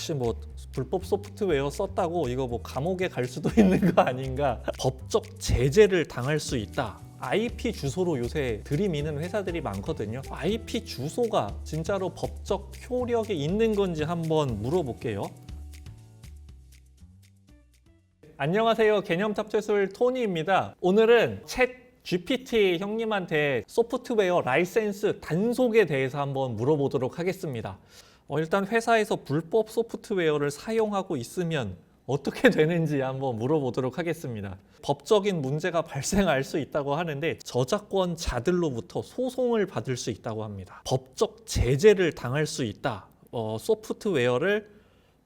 혹시 뭐 불법 소프트웨어 썼다고 이거 뭐 감옥에 갈 수도 있는 거 아닌가? 법적 제재를 당할 수 있다. IP 주소로 요새 들이미는 회사들이 많거든요. IP 주소가 진짜로 법적 효력이 있는 건지 한번 물어볼게요. 안녕하세요. 개념 탑재술 토니입니다. 오늘은 챗 GPT 형님한테 소프트웨어 라이센스 단속에 대해서 한번 물어보도록 하겠습니다. 어, 일단 회사에서 불법 소프트웨어를 사용하고 있으면 어떻게 되는지 한번 물어보도록 하겠습니다. 법적인 문제가 발생할 수 있다고 하는데 저작권 자들로부터 소송을 받을 수 있다고 합니다. 법적 제재를 당할 수 있다. 어, 소프트웨어를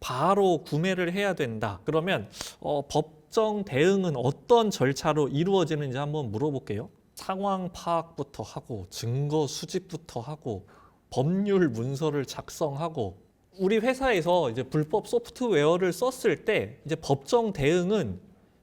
바로 구매를 해야 된다. 그러면 어, 법정 대응은 어떤 절차로 이루어지는지 한번 물어볼게요. 상황 파악부터 하고 증거 수집부터 하고 법률 문서를 작성하고 우리 회사에서 이제 불법 소프트웨어를 썼을 때 이제 법정 대응은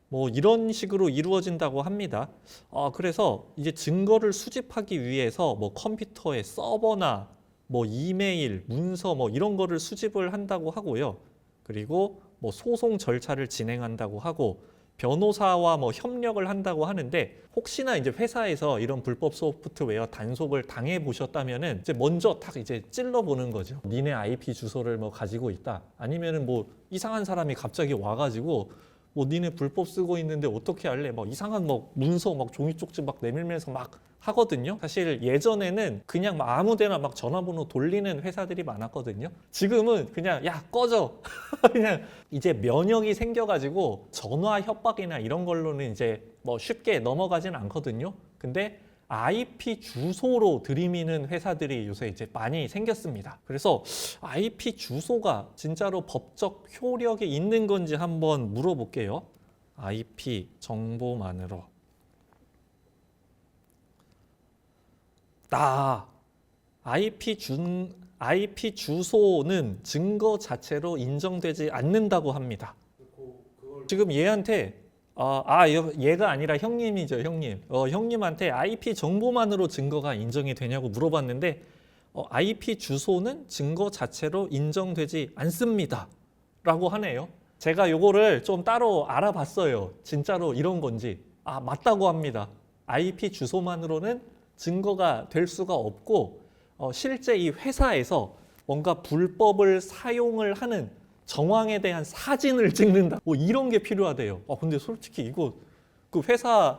뭐 이런 식으로 이루어진다고 합니다. 아, 그래서 이제 증거를 수집하기 위해서 뭐 컴퓨터의 서버나 뭐 이메일, 문서 뭐 이런 거를 수집을 한다고 하고요. 그리고 뭐 소송 절차를 진행한다고 하고 변호사와 뭐 협력을 한다고 하는데 혹시나 이제 회사에서 이런 불법 소프트웨어 단속을 당해 보셨다면은 이제 먼저 딱 이제 찔러 보는 거죠. 니네 IP 주소를 뭐 가지고 있다. 아니면은 뭐 이상한 사람이 갑자기 와가지고 뭐 니네 불법 쓰고 있는데 어떻게 할래? 막 이상한 뭐 문서 막 종이 쪽지 막 내밀면서 막 하거든요. 사실 예전에는 그냥 막 아무데나 막 전화번호 돌리는 회사들이 많았거든요. 지금은 그냥 야 꺼져 그냥 이제 면역이 생겨가지고 전화 협박이나 이런 걸로는 이제 뭐 쉽게 넘어가진 않거든요. 근데 IP 주소로 들이미는 회사들이 요새 이제 많이 생겼습니다. 그래서 IP 주소가 진짜로 법적 효력이 있는 건지 한번 물어볼게요. IP 정보만으로. 나 IP 준 IP 주소는 증거 자체로 인정되지 않는다고 합니다. 지금 얘한테 아, 아 얘- 얘가 아니라 형님이죠 형님. 어, 형님한테 IP 정보만으로 증거가 인정이 되냐고 물어봤는데 어, IP 주소는 증거 자체로 인정되지 않습니다.라고 하네요. 제가 요거를 좀 따로 알아봤어요. 진짜로 이런 건지 아 맞다고 합니다. IP 주소만으로는 증거가 될 수가 없고 어, 실제 이 회사에서 뭔가 불법을 사용을 하는 정황에 대한 사진을 찍는다. 뭐 이런 게 필요하대요. 아 근데 솔직히 이거 그 회사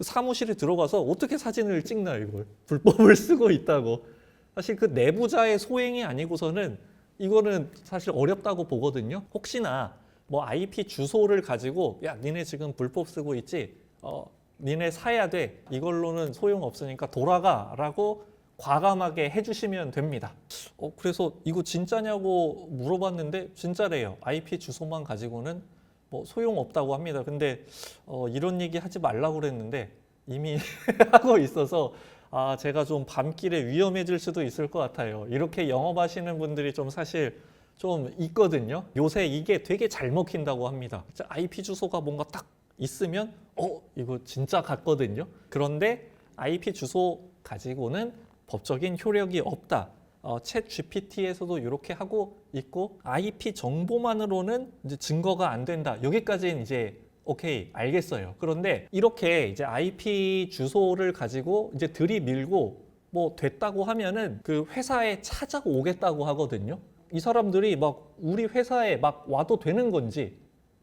사무실에 들어가서 어떻게 사진을 찍나 이걸 불법을 쓰고 있다고. 사실 그 내부자의 소행이 아니고서는 이거는 사실 어렵다고 보거든요. 혹시나 뭐 IP 주소를 가지고 야 니네 지금 불법 쓰고 있지? 어 니네 사야 돼. 이걸로는 소용 없으니까 돌아가라고 과감하게 해주시면 됩니다. 어 그래서 이거 진짜냐고 물어봤는데 진짜래요. IP 주소만 가지고는 뭐 소용 없다고 합니다. 근데 어 이런 얘기 하지 말라고 그랬는데 이미 하고 있어서 아 제가 좀 밤길에 위험해질 수도 있을 것 같아요. 이렇게 영업하시는 분들이 좀 사실 좀 있거든요. 요새 이게 되게 잘 먹힌다고 합니다. IP 주소가 뭔가 딱 있으면 어 이거 진짜 같거든요. 그런데 IP 주소 가지고는 법적인 효력이 없다. 어, 챗 GPT에서도 이렇게 하고 있고 IP 정보만으로는 이제 증거가 안 된다. 여기까지는 이제 오케이 알겠어요. 그런데 이렇게 이제 IP 주소를 가지고 이제 들이밀고 뭐 됐다고 하면은 그 회사에 찾아오겠다고 하거든요. 이 사람들이 막 우리 회사에 막 와도 되는 건지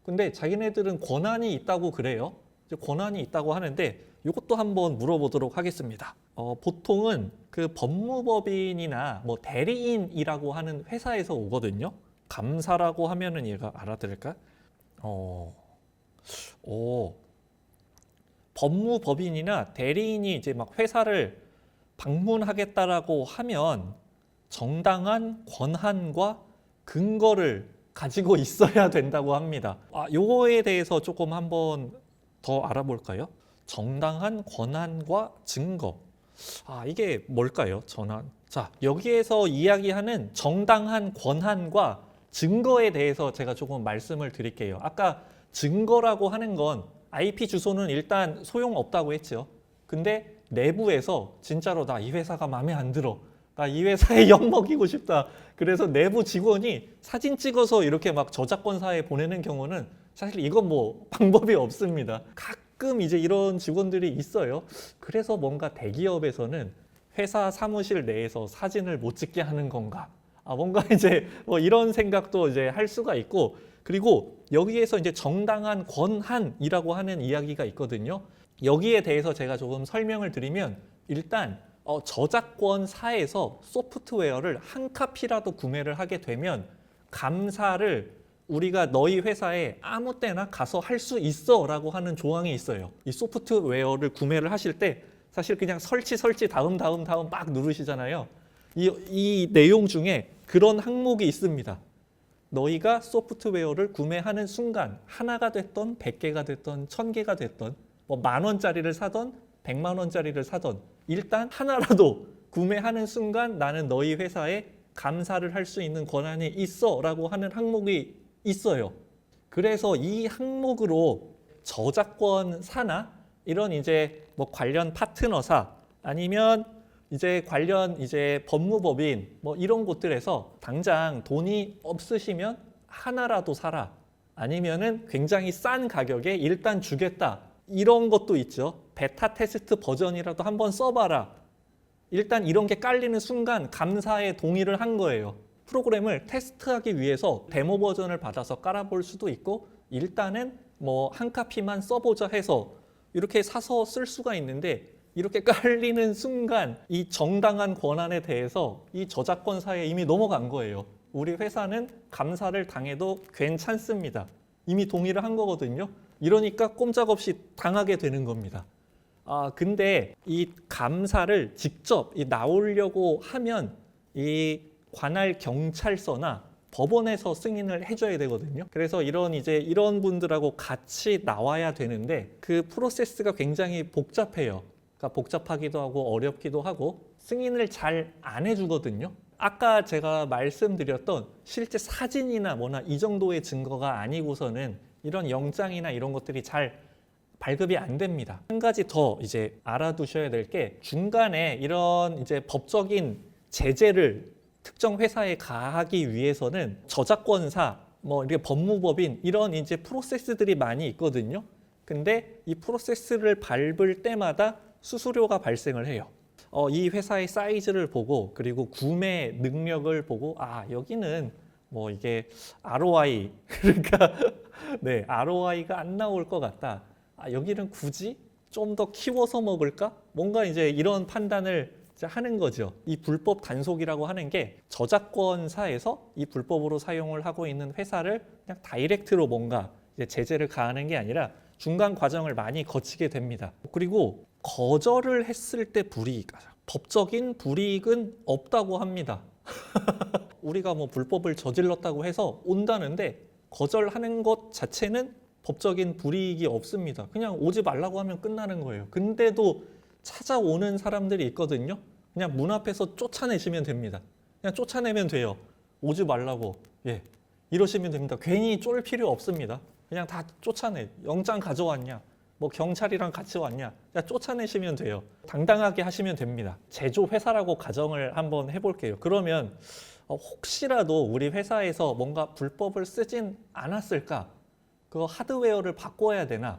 근데 자기네들은 권한이 있다고 그래요. 권한이 있다고 하는데 이것도 한번 물어보도록 하겠습니다. 어, 보통은 그 법무법인이나 뭐 대리인이라고 하는 회사에서 오거든요. 감사라고 하면은 얘가 알아들을까? 어, 오, 법무법인이나 대리인이 이제 막 회사를 방문하겠다라고 하면 정당한 권한과 근거를 가지고 있어야 된다고 합니다. 아, 요거에 대해서 조금 한번 더 알아볼까요? 정당한 권한과 증거. 아, 이게 뭘까요? 전환. 자, 여기에서 이야기하는 정당한 권한과 증거에 대해서 제가 조금 말씀을 드릴게요. 아까 증거라고 하는 건 IP 주소는 일단 소용없다고 했죠. 근데 내부에서 진짜로 나 이 회사가 마음에 안 들어. 나 이 회사에 엿 먹이고 싶다. 그래서 내부 직원이 사진 찍어서 이렇게 막 저작권 사에 보내는 경우는 사실 이건 뭐 방법이 없습니다. 가끔 이제 이런 직원들이 있어요. 그래서 뭔가 대기업에서는 회사 사무실 내에서 사진을 못 찍게 하는 건가? 아, 뭔가 이제 뭐 이런 생각도 이제 할 수가 있고 그리고 여기에서 이제 정당한 권한이라고 하는 이야기가 있거든요. 여기에 대해서 제가 조금 설명을 드리면 일단 어, 저작권 사에서 소프트웨어를 한 카피라도 구매를 하게 되면 감사를 우리가 너희 회사에 아무 때나 가서 할 수 있어라고 하는 조항이 있어요. 이 소프트웨어를 구매를 하실 때 사실 그냥 설치 설치 다음 다음 다음 막 누르시잖아요. 이, 이 내용 중에 그런 항목이 있습니다. 너희가 소프트웨어를 구매하는 순간 하나가 됐던 100개가 됐던 1000개가 됐던 뭐 만 원짜리를 사던 100만 원짜리를 사던 일단 하나라도 구매하는 순간 나는 너희 회사에 감사를 할 수 있는 권한이 있어라고 하는 항목이 있어요. 그래서 이 항목으로 저작권 사나 이런 이제 뭐 관련 파트너사 아니면 이제 관련 이제 법무법인 뭐 이런 곳들에서 당장 돈이 없으시면 하나라도 사라. 아니면은 굉장히 싼 가격에 일단 주겠다. 이런 것도 있죠. 베타 테스트 버전이라도 한번 써봐라. 일단 이런 게 깔리는 순간 감사에 동의를 한 거예요 프로그램을 테스트하기 위해서 데모 버전을 받아서 깔아볼 수도 있고 일단은 뭐 한 카피만 써보자 해서 이렇게 사서 쓸 수가 있는데 이렇게 깔리는 순간 이 정당한 권한에 대해서 이 저작권사에 이미 넘어간 거예요. 우리 회사는 감사를 당해도 괜찮습니다. 이미 동의를 한 거거든요. 이러니까 꼼짝없이 당하게 되는 겁니다. 아, 근데 이 감사를 직접 이 나오려고 하면 이 관할 경찰서나 법원에서 승인을 해줘야 되거든요. 그래서 이런 이제 이런 분들하고 같이 나와야 되는데 그 프로세스가 굉장히 복잡해요. 그러니까 복잡하기도 하고 어렵기도 하고 승인을 잘 안 해주거든요. 아까 제가 말씀드렸던 실제 사진이나 뭐나 이 정도의 증거가 아니고서는 이런 영장이나 이런 것들이 잘 발급이 안 됩니다. 한 가지 더 이제 알아두셔야 될 게 중간에 이런 이제 법적인 제재를 특정 회사에 가하기 위해서는 저작권사, 뭐 이렇게 법무법인 이런 이제 프로세스들이 많이 있거든요. 근데 이 프로세스를 밟을 때마다 수수료가 발생을 해요. 어, 이 회사의 사이즈를 보고 그리고 구매 능력을 보고 아 여기는 뭐 이게 ROI 그러니까 네 ROI가 안 나올 것 같다. 아 여기는 굳이 좀 더 키워서 먹을까? 뭔가 이제 이런 판단을 하는 거죠. 이 불법 단속이라고 하는 게 저작권사에서 이 불법으로 사용을 하고 있는 회사를 그냥 다이렉트로 뭔가 제재를 가하는 게 아니라 중간 과정을 많이 거치게 됩니다. 그리고 거절을 했을 때 불이익, 법적인 불이익은 없다고 합니다. 우리가 뭐 불법을 저질렀다고 해서 온다는데 거절하는 것 자체는 법적인 불이익이 없습니다. 그냥 오지 말라고 하면 끝나는 거예요. 근데도 찾아오는 사람들이 있거든요. 그냥 문 앞에서 쫓아내시면 됩니다. 그냥 쫓아내면 돼요. 오지 말라고. 예. 이러시면 됩니다. 괜히 쫄 필요 없습니다. 그냥 다 쫓아내. 영장 가져왔냐? 뭐 경찰이랑 같이 왔냐? 그냥 쫓아내시면 돼요. 당당하게 하시면 됩니다. 제조 회사라고 가정을 한번 해볼게요. 그러면 어, 혹시라도 우리 회사에서 뭔가 불법을 쓰진 않았을까? 그 하드웨어를 바꿔야 되나?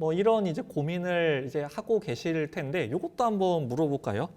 뭐 이런 이제 고민을 이제 하고 계실 텐데 이것도 한번 물어볼까요?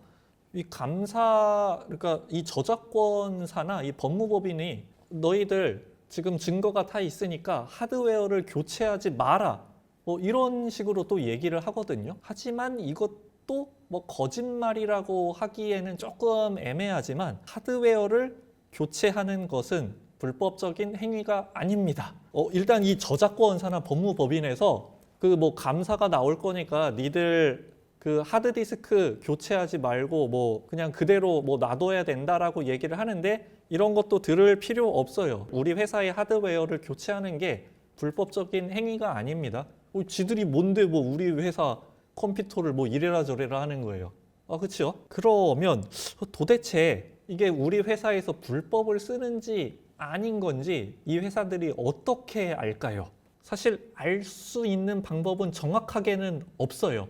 이 감사 그러니까 이 저작권사나 이 법무법인이 너희들 지금 증거가 다 있으니까 하드웨어를 교체하지 마라. 뭐 이런 식으로 또 얘기를 하거든요. 하지만 이것도 뭐 거짓말이라고 하기에는 조금 애매하지만 하드웨어를 교체하는 것은 불법적인 행위가 아닙니다. 어, 일단 이 저작권사나 법무법인에서 그 뭐 감사가 나올 거니까 니들 그 하드디스크 교체하지 말고 뭐 그냥 그대로 뭐 놔둬야 된다라고 얘기를 하는데 이런 것도 들을 필요 없어요. 우리 회사의 하드웨어를 교체하는 게 불법적인 행위가 아닙니다. 어, 지들이 뭔데 뭐 우리 회사 컴퓨터를 뭐 이래라 저래라 하는 거예요. 아, 그렇죠? 그러면 도대체 이게 우리 회사에서 불법을 쓰는지 아닌 건지 이 회사들이 어떻게 알까요? 사실 알 수 있는 방법은 정확하게는 없어요.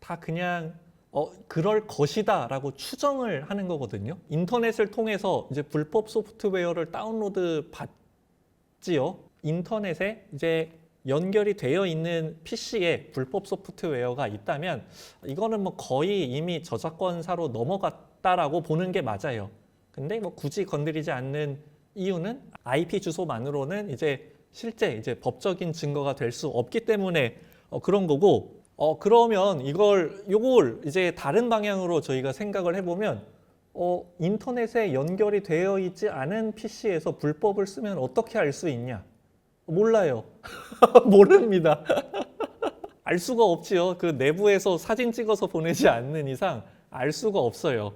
다 그냥 어, 그럴 것이다 라고 추정을 하는 거거든요. 인터넷을 통해서 이제 불법 소프트웨어를 다운로드 받지요. 인터넷에 이제 연결이 되어 있는 PC에 불법 소프트웨어가 있다면 이거는 뭐 거의 이미 저작권사로 넘어갔다라고 보는 게 맞아요. 근데 뭐 굳이 건드리지 않는 이유는 IP 주소만으로는 이제 실제 이제 법적인 증거가 될 수 없기 때문에 어, 그런 거고 어 그러면 이걸 요걸 이제 다른 방향으로 저희가 생각을 해보면 어 인터넷에 연결이 되어 있지 않은 PC에서 불법을 쓰면 어떻게 알 수 있냐? 몰라요. 모릅니다. 알 수가 없지요. 그 내부에서 사진 찍어서 보내지 않는 이상 알 수가 없어요.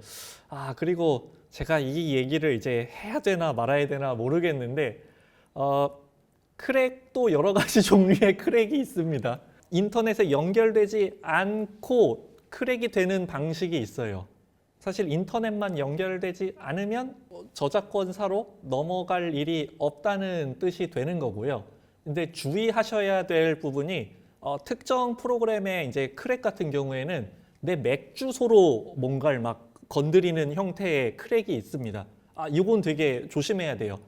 아 그리고 제가 이 얘기를 이제 해야 되나 말아야 되나 모르겠는데 어 크랙도 여러 가지 종류의 크랙이 있습니다. 인터넷에 연결되지 않고 크랙이 되는 방식이 있어요. 사실 인터넷만 연결되지 않으면 저작권사로 넘어갈 일이 없다는 뜻이 되는 거고요. 근데 주의하셔야 될 부분이 어, 특정 프로그램의 이제 크랙 같은 경우에는 내 맥 주소로 뭔가를 막 건드리는 형태의 크랙이 있습니다. 아, 이건 되게 조심해야 돼요.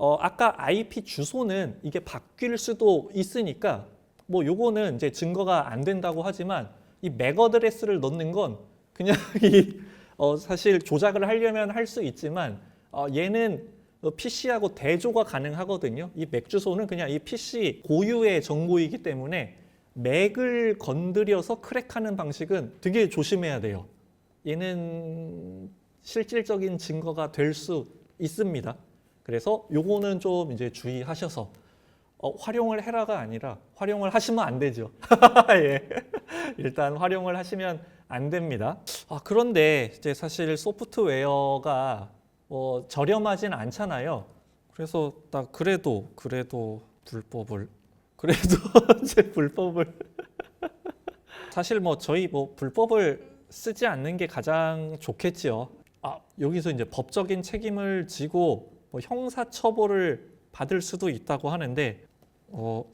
어, 아까 IP 주소는 이게 바뀔 수도 있으니까 뭐 요거는 이제 증거가 안 된다고 하지만 이 맥 어드레스를 넣는 건 그냥 이 어, 사실 조작을 하려면 할 수 있지만 어, 얘는 어, PC하고 대조가 가능하거든요. 이 맥 주소는 그냥 이 PC 고유의 정보이기 때문에 맥을 건드려서 크랙하는 방식은 되게 조심해야 돼요. 얘는 실질적인 증거가 될 수 있습니다. 그래서 요거는 좀 이제 주의하셔서 어, 활용을 해라가 아니라 활용을 하시면 안 되죠. 예. 일단 활용을 하시면 안 됩니다. 아, 그런데 이제 사실 소프트웨어가 뭐 저렴하진 않잖아요. 그래서 딱 그래도 그래도 불법을 그래도 이제 불법을 사실 뭐 저희 뭐 불법을 쓰지 않는 게 가장 좋겠지요. 아 여기서 이제 법적인 책임을 지고 뭐 형사 처벌을 받을 수도 있다고 하는데 어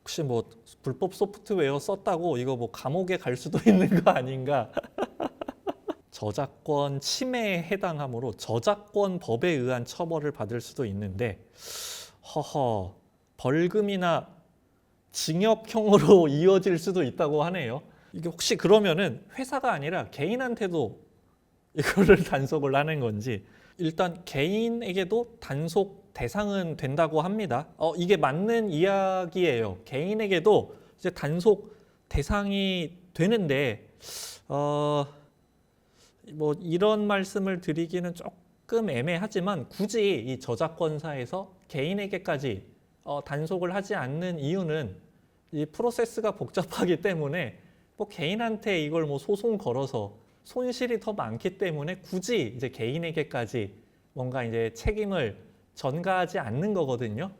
혹시 뭐 불법 소프트웨어 썼다고 이거 뭐 감옥에 갈 수도 있는 거 아닌가? 저작권 침해에 해당하므로 저작권 법에 의한 처벌을 받을 수도 있는데 허허 벌금이나 징역형으로 이어질 수도 있다고 하네요. 이게 혹시 그러면은 회사가 아니라 개인한테도 이거를 단속을 하는 건지 일단 개인에게도 단속 대상은 된다고 합니다. 어, 이게 맞는 이야기예요. 개인에게도 이제 단속 대상이 되는데 어, 뭐 이런 말씀을 드리기는 조금 애매하지만 굳이 이 저작권사에서 개인에게까지 어, 단속을 하지 않는 이유는 이 프로세스가 복잡하기 때문에 뭐 개인한테 이걸 뭐 소송 걸어서 손실이 더 많기 때문에 굳이 이제 개인에게까지 뭔가 이제 책임을 전가하지 않는 거거든요.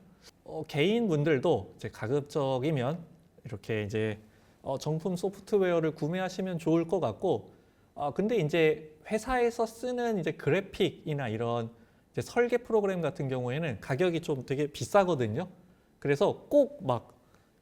어, 개인 분들도 이제 가급적이면 이렇게 이제 어, 정품 소프트웨어를 구매하시면 좋을 것 같고, 어, 근데 이제 회사에서 쓰는 이제 그래픽이나 이런 이제 설계 프로그램 같은 경우에는 가격이 좀 되게 비싸거든요. 그래서 꼭 막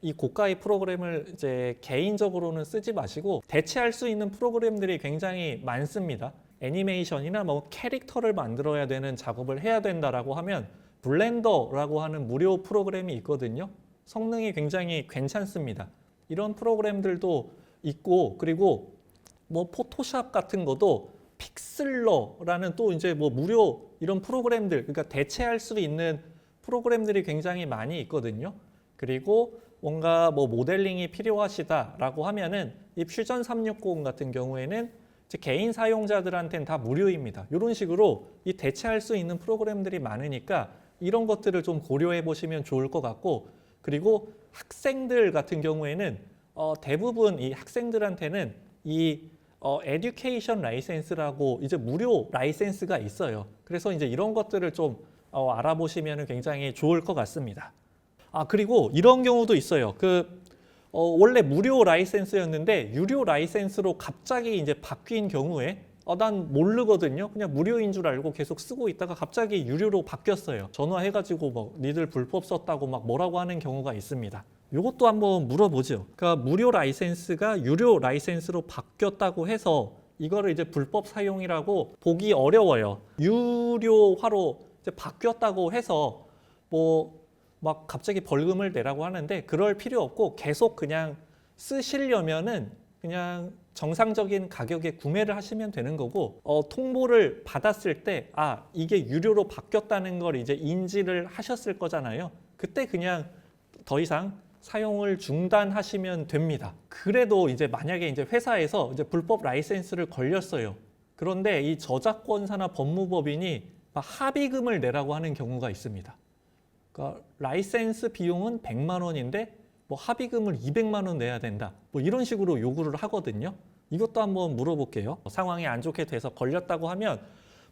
이 고가의 프로그램을 이제 개인적으로는 쓰지 마시고 대체할 수 있는 프로그램들이 굉장히 많습니다. 애니메이션이나 뭐 캐릭터를 만들어야 되는 작업을 해야 된다라고 하면 블렌더라고 하는 무료 프로그램이 있거든요. 성능이 굉장히 괜찮습니다. 이런 프로그램들도 있고 그리고 뭐 포토샵 같은 것도 픽슬러라는 또 이제 뭐 무료 이런 프로그램들 그러니까 대체할 수 있는 프로그램들이 굉장히 많이 있거든요. 그리고 뭔가 뭐 모델링이 필요하시다라고 하면은 이 퓨전 360 같은 경우에는 개인 사용자들한테는 다 무료입니다. 이런 식으로 이 대체할 수 있는 프로그램들이 많으니까 이런 것들을 좀 고려해 보시면 좋을 것 같고 그리고 학생들 같은 경우에는 어, 대부분 이 학생들한테는 이 어, 에듀케이션 라이센스라고 이제 무료 라이센스가 있어요. 그래서 이제 이런 것들을 좀 어, 알아보시면 굉장히 좋을 것 같습니다. 아 그리고 이런 경우도 있어요. 그 어, 원래 무료 라이센스였는데 유료 라이센스로 갑자기 이제 바뀐 경우에 어, 난 모르거든요. 그냥 무료인 줄 알고 계속 쓰고 있다가 갑자기 유료로 바뀌었어요. 전화해가지고 뭐 니들 불법 썼다고 막 뭐라고 하는 경우가 있습니다. 이것도 한번 물어보죠. 그러니까 무료 라이센스가 유료 라이센스로 바뀌었다고 해서 이거를 이제 불법 사용이라고 보기 어려워요. 유료화로 이제 바뀌었다고 해서 뭐 막 갑자기 벌금을 내라고 하는데 그럴 필요 없고 계속 그냥 쓰시려면은 그냥 정상적인 가격에 구매를 하시면 되는 거고 어, 통보를 받았을 때 아 이게 유료로 바뀌었다는 걸 이제 인지를 하셨을 거잖아요. 그때 그냥 더 이상 사용을 중단하시면 됩니다. 그래도 이제 만약에 이제 회사에서 이제 불법 라이센스를 걸렸어요. 그런데 이 저작권 산업 법무법인이 막 합의금을 내라고 하는 경우가 있습니다. 그러니까 라이센스 비용은 100만 원인데 뭐 합의금을 200만 원 내야 된다. 뭐 이런 식으로 요구를 하거든요. 이것도 한번 물어볼게요. 상황이 안 좋게 돼서 걸렸다고 하면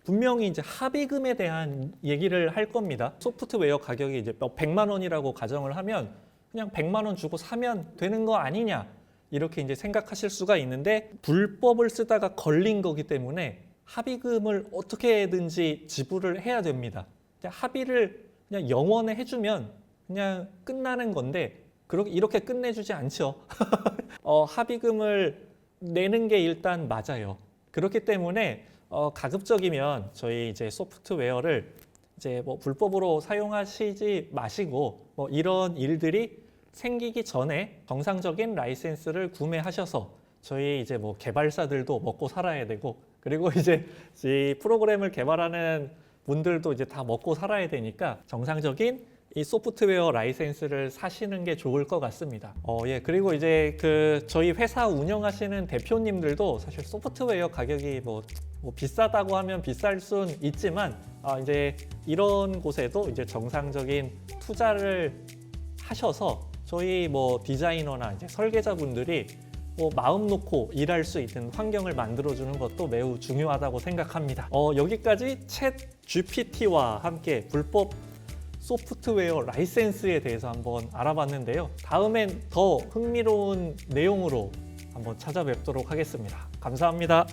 분명히 이제 합의금에 대한 얘기를 할 겁니다. 소프트웨어 가격이 이제 뭐 100만 원이라고 가정을 하면 그냥 100만 원 주고 사면 되는 거 아니냐 이렇게 이제 생각하실 수가 있는데 불법을 쓰다가 걸린 거기 때문에 합의금을 어떻게든지 지불을 해야 됩니다. 합의를 그냥 영원에 해주면 그냥 끝나는 건데 그렇게 이렇게 끝내주지 않죠. 어, 합의금을 내는 게 일단 맞아요. 그렇기 때문에 어, 가급적이면 저희 이제 소프트웨어를 이제 뭐 불법으로 사용하시지 마시고 뭐 이런 일들이 생기기 전에 정상적인 라이센스를 구매하셔서 저희 이제 뭐 개발사들도 먹고 살아야 되고 그리고 이제 이 프로그램을 개발하는 분들도 이제 다 먹고 살아야 되니까 정상적인 이 소프트웨어 라이센스를 사시는 게 좋을 것 같습니다. 어, 예. 그리고 이제 그 저희 회사 운영하시는 대표님들도 사실 소프트웨어 가격이 뭐, 뭐 비싸다고 하면 비쌀 순 있지만 아, 이제 이런 곳에도 이제 정상적인 투자를 하셔서 저희 뭐 디자이너나 이제 설계자분들이 뭐 마음 놓고 일할 수 있는 환경을 만들어주는 것도 매우 중요하다고 생각합니다. 어, 여기까지 챗 GPT와 함께 불법 소프트웨어 라이센스에 대해서 한번 알아봤는데요. 다음엔 더 흥미로운 내용으로 한번 찾아뵙도록 하겠습니다. 감사합니다.